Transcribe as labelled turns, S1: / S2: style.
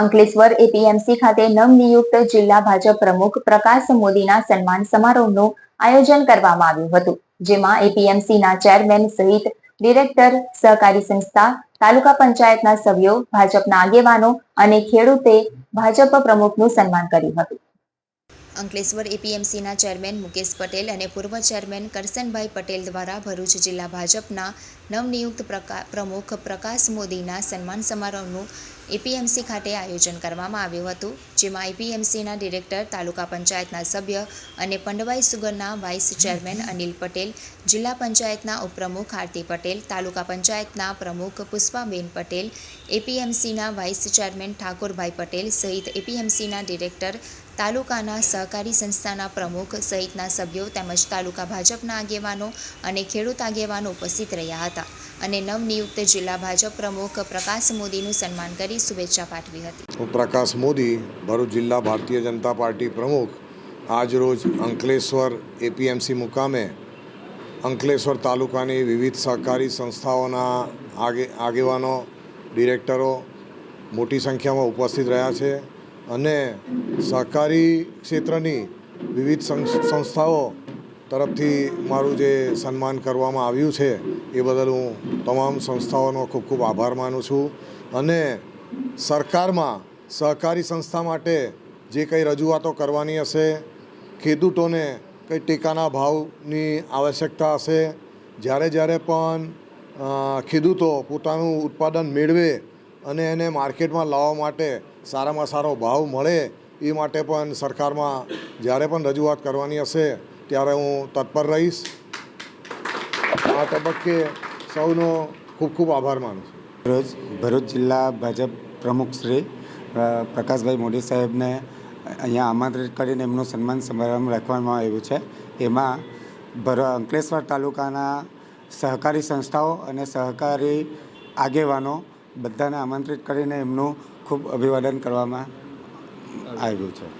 S1: Ankleshwar APMC ખાતે નવનિયુક્ત જિલ્લા ભાજપ પ્રમુખ પ્રકાશ મોદીના સન્માન સમારોહનું આયોજન કરવામાં આવ્યું હતું, જેમાં એપીએમસીના ચેરમેન સહિત ડિરેક્ટર, સહકારી સંસ્થા, તાલુકા પંચાયતના સભ્યો, ભાજપના આગેવાનો અને ખેડૂતે ભાજપ પ્રમુખનું સન્માન કર્યું હતું. અંકલેશ્વર એપીએમસીના ચેરમેન મુકેશ પટેલ અને પૂર્વ ચેરમેન કરસનભાઈ પટેલ દ્વારા ભરૂચ જિલ્લા ભાજપના નવનિયુક્ત પ્રમુખ પ્રકાશ મોદીના સન્માન સમારોહનું એપીએમસી ખાતે આયોજન કરવામાં આવ્યું હતું, જેમાં એપીએમસીના ડિરેક્ટર, તાલુકા પંચાયતના સભ્ય અને પંડવાઈ સુગરના વાઇસ ચેરમેન અનિલ પટેલ, જિલ્લા પંચાયતના ઉપપ્રમુખ આરતી પટેલ, તાલુકા પંચાયતના પ્રમુખ પુષ્પાબેન પટેલ, એપીએમસીના વાઇસ ચેરમેન ઠાકોરભાઈ પટેલ સહિત એપીએમસીના ડિરેક્ટર તાલુકાના સહકારી સંસ્થાના પ્રમુખ સહિતના સભ્યો તેમજ તાલુકા ભાજપના આગેવાનો અને ખેડૂત આગેવાનો ઉપસ્થિત રહ્યા હતા અને નવનિયુક્ત જિલ્લા ભાજપ પ્રમુખ પ્રકાશ મોદીનું સન્માન કરી શુભેચ્છા પાઠવી હતી.
S2: પ્રકાશ મોદી, ભરૂચ જિલ્લા ભારતીય જનતા પાર્ટી પ્રમુખ, આજરોજ અંકલેશ્વર એપીએમસી મુકામે અંકલેશ્વર તાલુકાની વિવિધ સહકારી સંસ્થાઓના આગે આગેવાનો ડિરેક્ટરો મોટી સંખ્યામાં ઉપસ્થિત રહ્યા છે. અને સહકારી ક્ષેત્રની વિવિધ સંસ- સંસ્થાઓ તરફથી મારું જે સન્માન કરવામાં આવ્યું છે, એ બદલ હું તમામ સંસ્થાઓનો ખૂબ ખૂબ આભાર માનું છું. અને સરકારમાં સહકારી સંસ્થા માટે જે કંઈ રજૂઆતો કરવાની હશે, ખેડૂતોને કંઈ ટેકાના ભાવની આવશ્યકતા હશે, જ્યારે જ્યારે પણ ખેડૂતો પોતાનું ઉત્પાદન મેળવે અને એને માર્કેટમાં લાવવા માટે સારામાં સારો ભાવ મળે એ માટે પણ સરકારમાં જ્યારે પણ રજૂઆત કરવાની હશે, ત્યારે હું તત્પર રહીશ. આ તબક્કે સૌનો ખૂબ ખૂબ આભાર માનું છું.
S3: રોજ ભરૂચ જિલ્લા ભાજપ પ્રમુખ શ્રી પ્રકાશભાઈ મોદી સાહેબને અહીંયા આમંત્રિત કરીને એમનું સન્માન સમારંભ રાખવામાં આવ્યું છે. એમાં ભર, અંકલેશ્વર તાલુકાના સહકારી સંસ્થાઓ અને સહકારી આગેવાનો બધાને આમંત્રિત કરીને એમનું ખૂબ અભિવાદન કરવામાં આવ્યું છે.